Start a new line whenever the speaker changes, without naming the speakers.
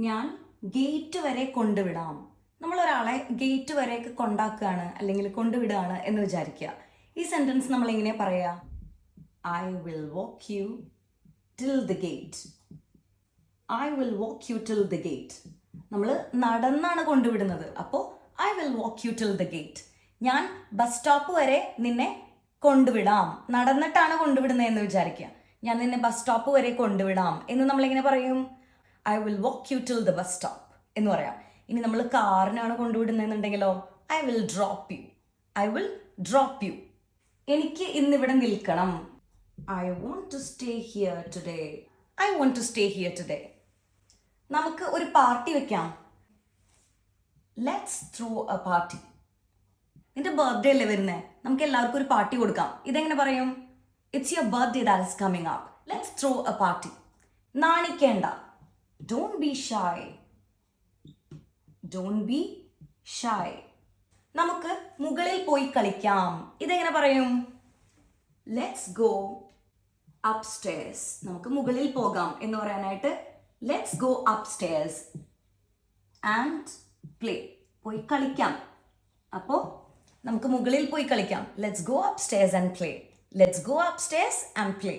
ഞാൻ ഗേറ്റ് വരെ കൊണ്ടുവിടാം. നമ്മൾ ഒരാളെ ഗേറ്റ് വരെയൊക്കെ കൊണ്ടാക്കുകയാണ് അല്ലെങ്കിൽ കൊണ്ടുവിടുകയാണ് എന്ന് വിചാരിക്കുക. ഈ സെന്റൻസ് നമ്മൾ എങ്ങനെ പറയാ? I will walk you till the gate I will walk you till the gate നമ്മൾ നടന്നാണ് കൊണ്ടുവിടുന്നത്. അപ്പോൾ I will walk you till the gate ഞാൻ ബസ് സ്റ്റോപ്പ് വരെ നിന്നെ കൊണ്ടുവിടാം. നടന്നിട്ടാണ് കൊണ്ടുവിടുന്നത് എന്ന് വിചാരിക്കുക. ഞാൻ നിന്നെ ബസ് സ്റ്റോപ്പ് വരെ കൊണ്ടുവിടാം. എന്ന് നമ്മളിങ്ങനെ പറയും? I will walk you till the bus stop എന്ന് പറയാം. ഇനി നമ്മൾ കാറിനാണ് കൊണ്ടുവിടുന്നതെന്നുണ്ടെങ്കിലോ I will drop you I will drop you എനിക്ക് ഇന്നിവിടെ നിൽക്കണം. I want to stay here today I want to stay here today നമുക്ക് ഒരു പാർട്ടി വെക്കാം. ലെറ്റ്സ് ത്രൂ എ പാർട്ടി നിന്റെ ബർത്ത്ഡേ അല്ലേ വരുന്നത് നമുക്ക് എല്ലാവർക്കും ഒരു പാർട്ടി കൊടുക്കാം. ഇതെങ്ങനെ പറയും? It's your birthday that is coming up let's throw a party നാണിക്കേണ്ട. Don't be shy don't be shy നമുക്ക് മുകളിൽ പോയി കളിക്കാം. ഇതെങ്ങനെ പറയും? ലെറ്റ്സ് ഗോ അപ്സ്റ്റേഴ്സ് നമുക്ക് മുകളിൽ പോകാം എന്ന് പറയാനായിട്ട് let's go upstairs and play പോയി കളിക്കാം. അപ്പോൾ നമുക്ക് മുകളിൽ പോയി കളിക്കാം. Let's go upstairs and play let's go upstairs and play